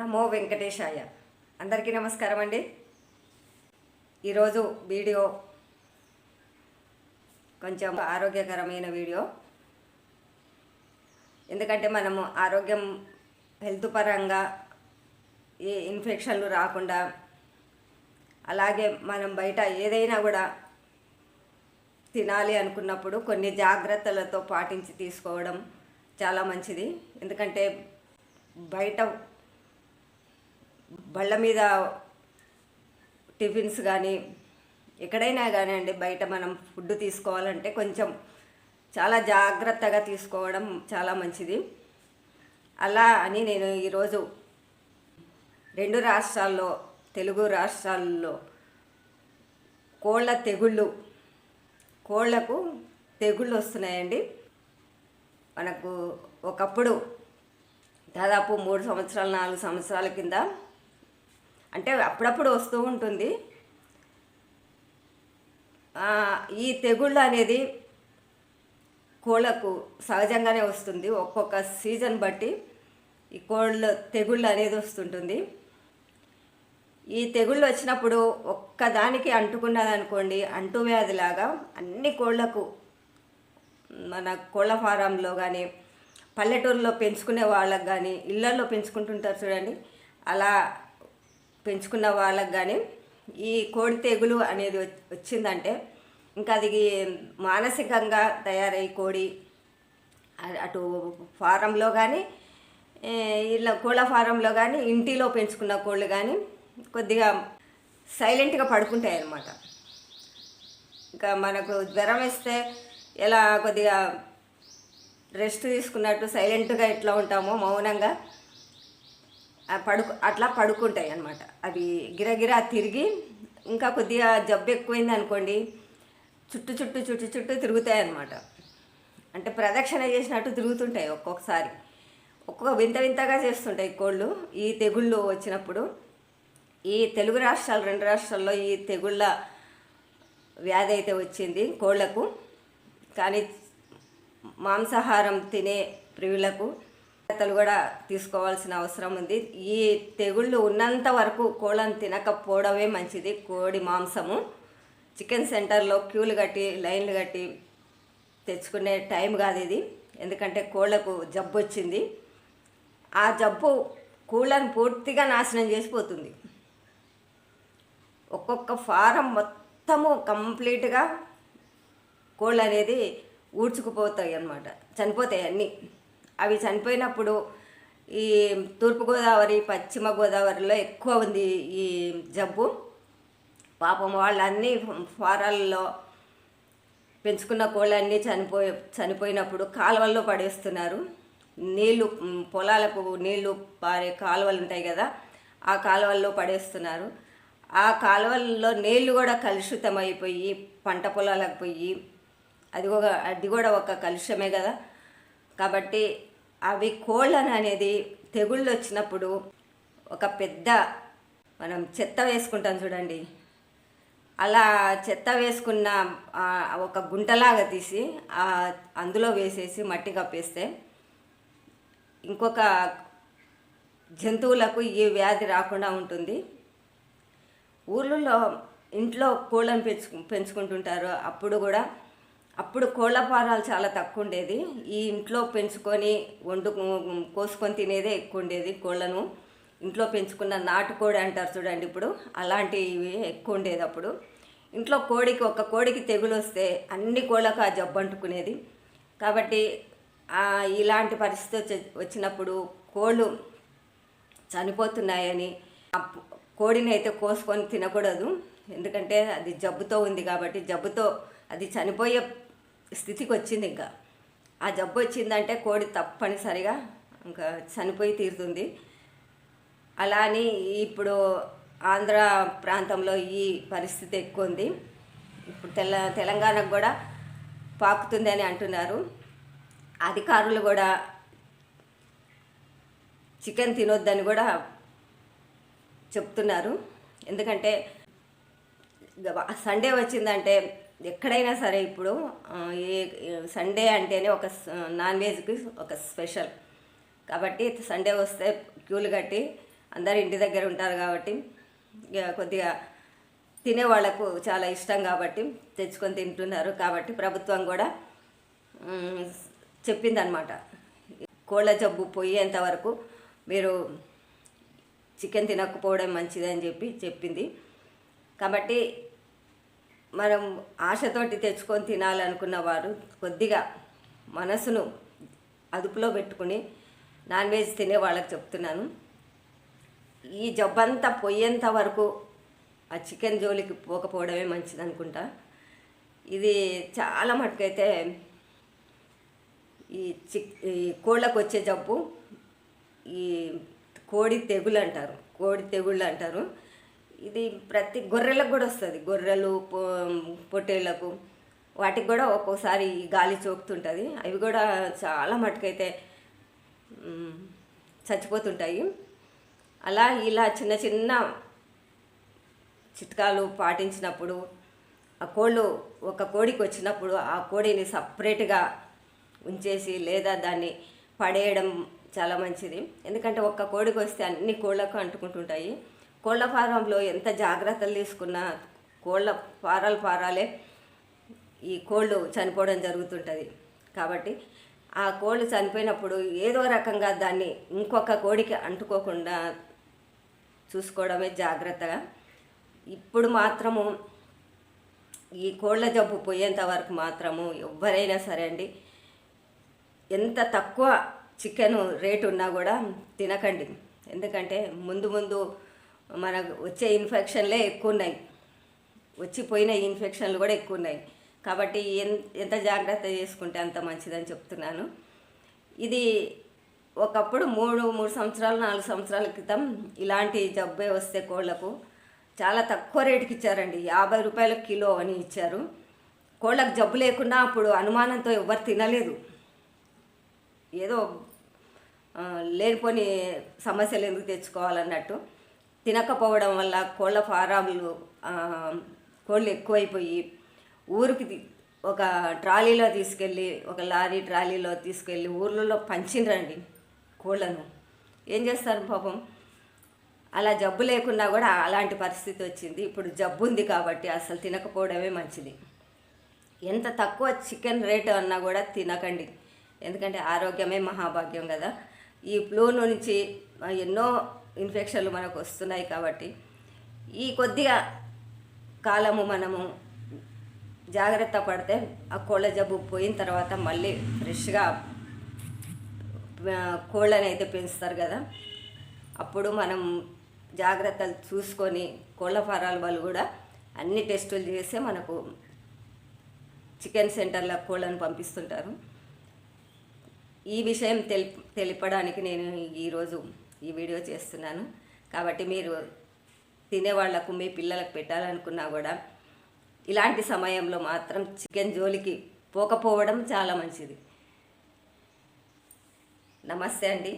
నమో వెంకటేశాయ. అందరికీ నమస్కారం అండి. ఈరోజు వీడియో కొంచెం ఆరోగ్యకరమైన వీడియో. ఎందుకంటే మనము ఆరోగ్యం హెల్త్ పరంగా ఏ ఇన్ఫెక్షన్లు రాకుండా అలాగే మనం బయట ఏదైనా కూడా తినాలి అనుకున్నప్పుడు కొన్ని జాగ్రత్తలతో పాటించి తీసుకోవడం చాలా మంచిది. ఎందుకంటే బయట బళ్ళ మీద టిఫిన్స్ కానీ ఎక్కడైనా కానీ అండి బయట మనం ఫుడ్ తీసుకోవాలంటే కొంచెం చాలా జాగ్రత్తగా తీసుకోవడం చాలా మంచిది. అలా అని నేను ఈరోజు రెండు రాష్ట్రాల్లో తెలుగు రాష్ట్రాల్లో కోళ్ళ తెగుళ్ళు కోళ్ళకు తెగుళ్ళు వస్తున్నాయండి. మనకు ఒకప్పుడు దాదాపు మూడు సంవత్సరాలు నాలుగు సంవత్సరాల కింద అంటే అప్పుడప్పుడు వస్తూ ఉంటుంది. ఈ తెగుళ్ళు అనేది కోళ్ళకు సహజంగానే వస్తుంది. ఒక్కొక్క సీజన్ బట్టి ఈ కోళ్ళ తెగుళ్ళు అనేది వస్తుంటుంది. ఈ తెగుళ్ళు వచ్చినప్పుడు ఒక్కదానికి అంటుకున్నదనుకోండి అంటువ్యాధిలాగా అన్ని కోళ్ళకు మన కోళ్ళ ఫారంలో కానీ పల్లెటూరులో పెంచుకునే వాళ్ళకు కానీ ఇళ్ళల్లో పెంచుకుంటుంటారు చూడండి. అలా పెంచుకున్న వాళ్ళకి కానీ ఈ కోడి తెగులు అనేది వచ్చిందంటే ఇంకా అది మానసికంగా తయారై కోడి అటు ఫారంలో కానీ ఇలా కోళ్ళ ఫారంలో కానీ ఇంటిలో పెంచుకున్న కోళ్ళు కానీ కొద్దిగా సైలెంట్గా పడుకుంటాయి అన్నమాట. ఇంకా మనకు జ్వరం వేస్తే ఎలా కొద్దిగా రెస్ట్ తీసుకున్నట్టు సైలెంట్గా ఎట్లా ఉంటామో మౌనంగా పడుకు అట్లా పడుకుంటాయి అన్నమాట అవి గిరగిరా తిరిగి ఇంకా కొద్దిగా జబ్బు ఎక్కువైంది అనుకోండి చుట్టూ చుట్టూ చుట్టూ చుట్టూ తిరుగుతాయి అన్నమాట అంటే ప్రదక్షిణ చేసినట్టు తిరుగుతుంటాయి ఒక్కొక్కసారి. ఒక్కొక్క వింత వింతగా చేస్తుంటాయి కోళ్ళు. ఈ తెగుళ్ళు వచ్చినప్పుడు ఈ తెలుగు రాష్ట్రాలు రెండు రాష్ట్రాల్లో ఈ తెగుళ్ళ వ్యాధి అయితే వచ్చింది కోళ్ళకు కానీ మాంసాహారం తినే ప్రియులకు జాగ్రత్తలు కూడా తీసుకోవాల్సిన అవసరం ఉంది. ఈ తెగుళ్ళు ఉన్నంత వరకు కోళ్ళను తినకపోవడమే మంచిది. కోడి మాంసము. చికెన్ సెంటర్లో క్యూలు కట్టి లైన్లు కట్టి తెచ్చుకునే టైం కాదు ఇది. ఎందుకంటే కోళ్ళకు జబ్బు వచ్చింది. ఆ జబ్బు కోళ్ళను పూర్తిగా నాశనం చేసిపోతుంది. ఒక్కొక్క ఫారం మొత్తము కంప్లీట్గా కోళ్ళు అనేది ఊడ్చుకుపోతాయి అన్నమాట. చనిపోతాయి అన్నీ. అవి చనిపోయినప్పుడు ఈ తూర్పుగోదావరి పశ్చిమ గోదావరిలో ఎక్కువ ఉంది ఈ జబ్బు. పాపం వాళ్ళన్నీ ఫారాల్లో పెంచుకున్న కోళ్ళన్నీ చనిపోయి చనిపోయినప్పుడు కాలువల్లో పడేస్తున్నారు. నీళ్ళు పొలాలకు నీళ్ళు పారే కాలువలు ఉంటాయి కదా ఆ కాలువల్లో పడేస్తున్నారు. ఆ కాలువల్లో నీళ్ళు కూడా కలుషితం అయిపోయి పంట పొలాలకు పోయి అది ఒక అది కూడా ఒక కలుషమే కదా. కాబట్టి అవి కోళ్ళను అనేది తెగుళ్ళు వచ్చినప్పుడు ఒక పెద్ద మనం చెత్త వేసుకుంటాం చూడండి. అలా చెత్త వేసుకున్న ఒక గుంటలాగా తీసి అందులో వేసేసి మట్టి కప్పేస్తే ఇంకొక జంతువులకు ఈ వ్యాధి రాకుండా ఉంటుంది. ఊర్లలో ఇంట్లో కోళ్ళను పెంచు పెంచుకుంటుంటారు. అప్పుడు కూడా అప్పుడు కోళ్ళ ఫారాలు చాలా తక్కువ ఉండేది ఈ ఇంట్లో పెంచుకొని వండు కోసుకొని తినేదే ఎక్కువ ఉండేది కోళ్ళను ఇంట్లో పెంచుకున్న నాటుకోడి అంటారు చూడండి ఇప్పుడు అలాంటివి ఎక్కువ ఉండేది అప్పుడు. ఇంట్లో కోడికి ఒక కోడికి తెగులు వస్తే అన్ని కోళ్ళకు ఆ జబ్బు అంటుకునేది. కాబట్టి ఇలాంటి పరిస్థితి వచ్చినప్పుడు కోళ్ళు చనిపోతున్నాయని కోడిని అయితే కోసుకొని తినకూడదు. ఎందుకంటే అది జబ్బుతో ఉంది కాబట్టి జబ్బుతో అది చనిపోయే స్థితికి వచ్చింది ఇంకా. ఆ జబ్బు వచ్చిందంటే కోడి తప్పనిసరిగా ఇంకా చనిపోయి తీరుతుంది. అలా అని ఇప్పుడు ఆంధ్ర ప్రాంతంలో ఈ పరిస్థితి ఎక్కువ ఉంది ఇప్పుడు తెల తెలంగాణకు కూడా పాకుతుంది అని అంటున్నారు. అధికారులు కూడా చికెన్ తినొద్దని కూడా చెప్తున్నారు. ఎందుకంటే సండే వచ్చిందంటే ఎక్కడైనా సరే ఇప్పుడు ఏ సండే అంటేనే ఒక నాన్ వెజ్కి ఒక స్పెషల్ కాబట్టి సండే వస్తే క్యూలు కట్టి అందరు ఇంటి దగ్గర ఉంటారు కాబట్టి ఇక కొద్దిగా తినే వాళ్ళకు చాలా ఇష్టం కాబట్టి తెచ్చుకొని తింటున్నారు. కాబట్టి ప్రభుత్వం కూడా చెప్పిందనమాట కోళ్ళ జబ్బు పోయేంత వరకు మీరు చికెన్ తినకపోవడం మంచిదని చెప్పి చెప్పింది. కాబట్టి మనం ఆశతోటి తెచ్చుకొని తినాలనుకున్న వారు కొద్దిగా మనసును అదుపులో పెట్టుకుని నాన్ వెజ్ తినే వాళ్ళకి చెప్తున్నాను. ఈ జబ్బంతా పోయేంత వరకు ఆ చికెన్ జోలికి పోకపోవడమే మంచిది అనుకుంటా ఇది చాలా మటుకైతే ఈ చిక్ ఈ కోళ్ళకు వచ్చే జబ్బు ఈ కోడి తెగులు అంటారు కోడి తెగుళ్ళు అంటారు ఇది ప్రతి గొర్రెలకు కూడా వస్తుంది. గొర్రెలు పొ- పొట్టేళ్ళకు. వాటికి కూడా ఒక్కోసారి గాలి చోకుతుంటుంది. అవి కూడా చాలా మటుకైతే చచ్చిపోతుంటాయి. అలా ఇలా చిన్న చిన్న చిట్కాలు పాటించినప్పుడు ఆ కోళ్ళు ఒక కోడికి వచ్చినప్పుడు ఆ కోడిని సపరేట్గా ఉంచేసి లేదా దాన్ని పడేయడం చాలా మంచిది. ఎందుకంటే ఒక్క కోడికి వస్తే అన్ని కోళ్ళకు అంటుకుంటుంటాయి. కోళ్ళ ఫారంలో ఎంత జాగ్రత్తలు తీసుకున్నా కోళ్ళ ఫారాలు ఫారాలే ఈ కోళ్ళు చనిపోవడం జరుగుతుంటుంది. కాబట్టి ఆ కోళ్ళు చనిపోయినప్పుడు ఏదో రకంగా దాన్ని ఇంకొక కోడికి అంటుకోకుండా చూసుకోవడమే జాగ్రత్తగా. ఇప్పుడు మాత్రము ఈ కోళ్ళ జబ్బు పోయేంత వరకు మాత్రము ఎవరైనా సరే అండి ఎంత తక్కువ చికెన్ రేటు ఉన్నా కూడా తినకండి. ఎందుకంటే ముందు ముందు మనకు వచ్చే ఇన్ఫెక్షన్లే ఎక్కువ ఉన్నాయి వచ్చిపోయిన ఇన్ఫెక్షన్లు కూడా ఎక్కువ ఉన్నాయి కాబట్టి ఎంత జాగ్రత్త చేసుకుంటే అంత మంచిదని చెప్తున్నాను. ఇది ఒకప్పుడు మూడు మూడు సంవత్సరాలు నాలుగు సంవత్సరాల క్రితం ఇలాంటి జబ్బే వస్తే కోళ్ళకు చాలా తక్కువ రేటుకి ఇచ్చారండి. యాభై రూపాయల కిలో అని ఇచ్చారు. కోళ్ళకు జబ్బు లేకుండా అప్పుడు అనుమానంతో ఎవరు తినలేదు. ఏదో లేనిపోని సమస్యలు ఎందుకు తెచ్చుకోవాలన్నట్టు. తినకపోవడం వల్ల కోళ్ళ ఫారాములు కోళ్ళు ఎక్కువైపోయి ఊరికి ఒక ట్రాలీలో తీసుకెళ్ళి ఒక లారీ ట్రాలీలో తీసుకెళ్ళి ఊర్లలో పంచిండ్రండి కోళ్ళను. ఏం చేస్తారు పాపం? అలా జబ్బు లేకున్నా కూడా అలాంటి పరిస్థితి వచ్చింది. ఇప్పుడు జబ్బు ఉంది కాబట్టి అసలు తినకపోవడమే మంచిది. ఎంత తక్కువ చికెన్ రేటు అన్నా కూడా తినకండి. ఎందుకంటే ఆరోగ్యమే మహాభాగ్యం కదా. ఈ ఫ్లూ నుంచి ఎన్నో ఇన్ఫెక్షన్లు మనకు వస్తున్నాయి కాబట్టి ఈ కొద్దిగా కాలము మనము జాగ్రత్త పడితే ఆ కోళ్ళ జబ్బు పోయిన తర్వాత మళ్ళీ ఫ్రెష్గా కోళ్ళని అయితే పెంచుతారు కదా. అప్పుడు మనం జాగ్రత్తలు చూసుకొని కోళ్ళ ఫారాల వాళ్ళు కూడా అన్ని టెస్టులు చేస్తే మనకు చికెన్ సెంటర్ల కోళ్ళను పంపిస్తుంటారు. ఈ విషయం తెలి తెలిపడానికి నేను ఈరోజు ఈ వీడియో చేస్తున్నాను. కాబట్టి మీరు తినేవాళ్ళకు మీ పిల్లలకు పెట్టాలనుకున్నా కూడా ఇలాంటి సమయంలో మాత్రం చికెన్ జోలికి పోకపోవడం చాలా మంచిది. నమస్తే అండి.